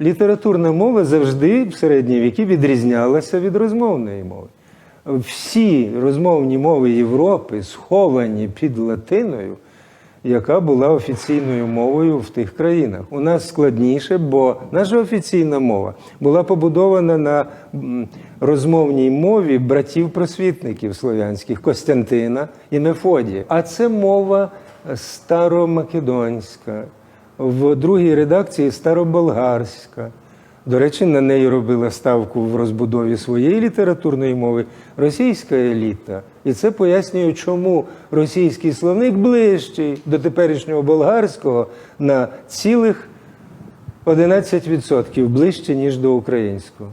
літературна мова завжди в середні віки відрізнялася від розмовної мови. Всі розмовні мови Європи сховані під латиною, яка була офіційною мовою в тих країнах. У нас складніше, бо наша офіційна мова була побудована на розмовній мові братів-просвітників слов'янських Костянтина і Мефодія. А це мова старомакедонська, в другій редакції староболгарська. До речі, на неї робила ставку в розбудові своєї літературної мови російська еліта. І це пояснює, чому російський словник ближчий до теперішнього болгарського на цілих 11% ближче, ніж до українського.